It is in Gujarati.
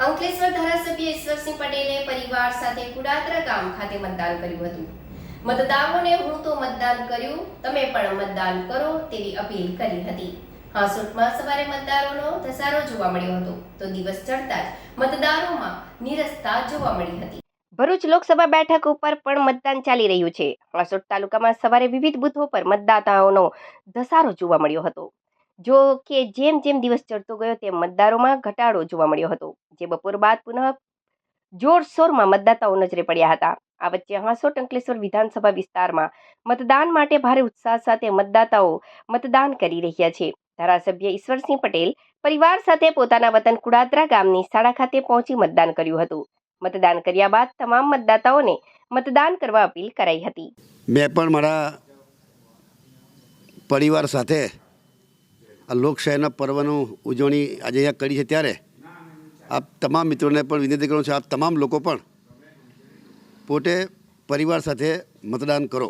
અંકલેશ્વર ધારાસભ્ય ઈશ્વરસિંહ પટેલે પરિવાર સાથે કુડાત્રા ગામ ખાતે મતદાન કર્યું હતું. મતદારોને હું તો મતદાન કર્યું, તમે પણ મતદાન કરો તેવી અપીલ કરી હતી. હાસોટમાં સવારે મતદારોનો ધસારો જોવા મળ્યો હતો, તો દિવસ ચડતા જ મતદારોમાં નિરસતા જોવા મળી હતી. ભરૂચ લોકસભા બેઠક ઉપર પણ મતદાન ચાલી રહ્યું છે. હાસોટ તાલુકામાં સવારે વિવિધ બૂથો પર મતદાતાઓનો ધસારો જોવા મળ્યો હતો. જો કે જેમ જેમ દિવસ ચડતો ગયો તેમ મતદારોમાં ઘટાડો જોવા મળ્યો હતો. જે બપોર બાદ પુનઃ જોરશોરમાં મતદાતાઓ નજરે પડ્યા હતા. આ વચ્ચે હાંસોટ અંકલેશ્વર વિધાનસભા વિસ્તારમાં મતદાન માટે ભારે ઉત્સાહ સાથે મતદાતાઓ મતદાન કરી રહ્યા છે. ધારાસભ્ય ઈશ્વરસિંહ પટેલ પરિવાર સાથે પોતાના વતન કુડાદરા ગામની શાળા ખાતે પહોંચી મતદાન કર્યું હતું. મતદાન કર્યા બાદ તમામ મતદાતાઓને મતદાન કરવા અપીલ કરાઈ હતી. મેં પણ મારા પરિવાર સાથે આ લોકશાહીના પર્વનું ઉજવણી આજે અહીંયા કરી છે ત્યારે? આપ તમામ મિત્રોને પણ વિનંતી કરું છું, આપ તમામ લોકો પણ પોતે પરિવાર સાથે મતદાન કરો.